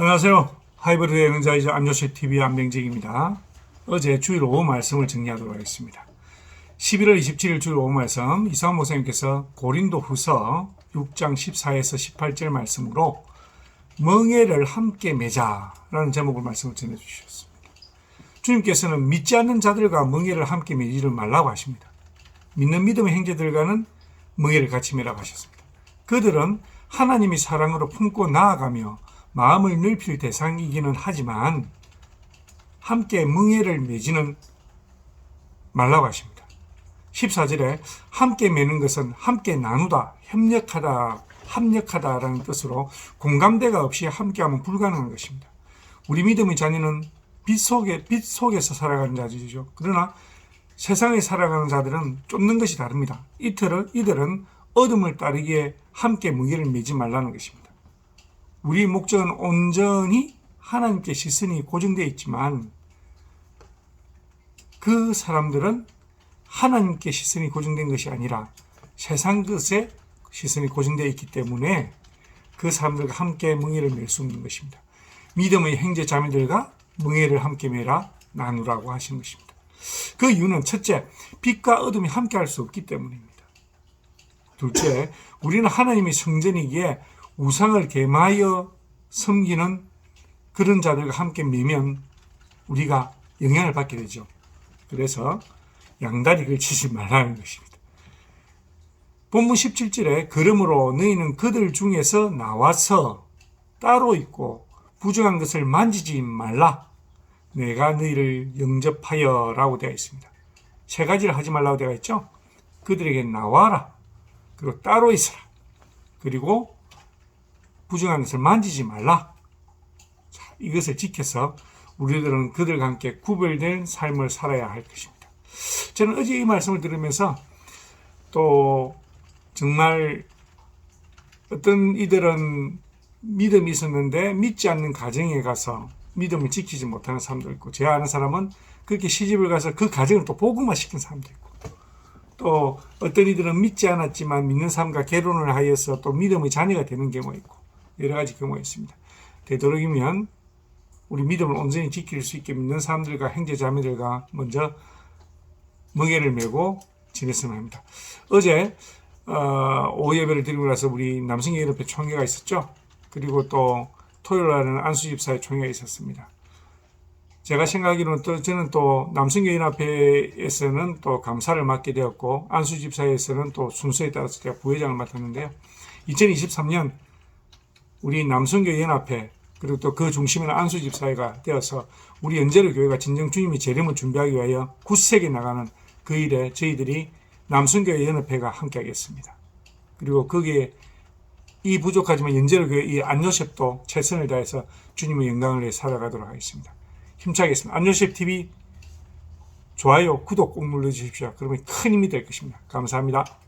안녕하세요. 하이브리드 예능자이자 안조셉 TV의 안병직입니다. 어제 주일 오후 말씀을 정리하도록 하겠습니다. 11월 27일 주일 오후 말씀 이상한 목사님께서 고린도 후서 6장 14에서 18절 말씀으로 멍해를 함께 매자라는 제목을 말씀을 전해주셨습니다. 주님께서는 믿지 않는 자들과 멍해를 함께 매지를 말라고 하십니다. 믿는 믿음의 형제들과는 멍해를 같이 매라고 하셨습니다. 그들은 하나님이 사랑으로 품고 나아가며 마음을 넓힐 대상이기는 하지만 함께 멍해를 맺지는 말라고 하십니다. 14절에 함께 매는 것은 함께 나누다, 협력하다, 합력하다라는 뜻으로 공감대가 없이 함께하면 불가능한 것입니다. 우리 믿음의 자녀는 빛 속에 빛 속에서 살아가는 자들이죠. 그러나 세상에 살아가는 자들은 쫓는 것이 다릅니다. 이들은 이들은 어둠을 따르기에 함께 무게를 매지 말라는 것입니다. 우리 목적은 온전히 하나님께 시선이 고정되어 있지만 그 사람들은 하나님께 시선이 고정된 것이 아니라 세상 것에 시선이 고정되어 있기 때문에 그 사람들과 함께 멍해를 맬 수 없는 것입니다. 믿음의 형제 자매들과 멍해를 함께 매라 나누라고 하시는 것입니다. 그 이유는 첫째, 빛과 어둠이 함께 할 수 없기 때문입니다. 둘째, 우리는 하나님의 성전이기에 우상을 개마하여 섬기는 그런 자들과 함께 매면 우리가 영향을 받게 되죠. 그래서 양다리 걸치지 말라는 것입니다. 본문 17절에 그러므로 너희는 그들 중에서 나와서 따로 있고 부정한 것을 만지지 말라. 내가 너희를 영접하여 라고 되어 있습니다. 세 가지를 하지 말라고 되어 있죠. 그들에게 나와라. 그리고 따로 있어라. 그리고 부정한 것을 만지지 말라. 자, 이것을 지켜서 우리들은 그들과 함께 구별된 삶을 살아야 할 것입니다. 저는 어제 이 말씀을 들으면서 또 정말 어떤 이들은 믿음이 있었는데 믿지 않는 가정에 가서 믿음을 지키지 못하는 사람도 있고 제가 아는 사람은 그렇게 시집을 가서 그 가정을 또 복음화 시킨 사람도 있고 또 어떤 이들은 믿지 않았지만 믿는 사람과 결혼을 하여서 또 믿음의 자녀가 되는 경우가 있고 여러 가지 경우가 있습니다. 되도록이면 우리 믿음을 온전히 지킬 수 있게 믿는 사람들과 형제 자매들과 먼저 멍해를 메고 지냈으면 합니다. 어제 어, 오후 예배를 드리고 나서 우리 남성예연협회 총회가 있었죠. 그리고 또 토요일 날은 안수집사의 총회가 있었습니다. 제가 생각하기로는 또 저는 또 남성교연합회에서는 또 감사를 맡게 되었고 안수집사에서는 또 순서에 따라서 제가 부회장을 맡았는데요. 2023년 우리 남성교 연합회 그리고 또 그 중심에는 안수집사회가 되어서 우리 연재로 교회가 진정 주님의 재림을 준비하기 위하여 굳세게 나가는 그 일에 저희들이 남성교회 연합회가 함께하겠습니다. 그리고 거기에 이 부족하지만 연재로 교회 이 안요셉도 최선을 다해서 주님의 영광을 위해 살아가도록 하겠습니다. 힘차겠습니다. 안요셉 TV 좋아요, 구독 꼭 눌러주십시오. 그러면 큰 힘이 될 것입니다. 감사합니다.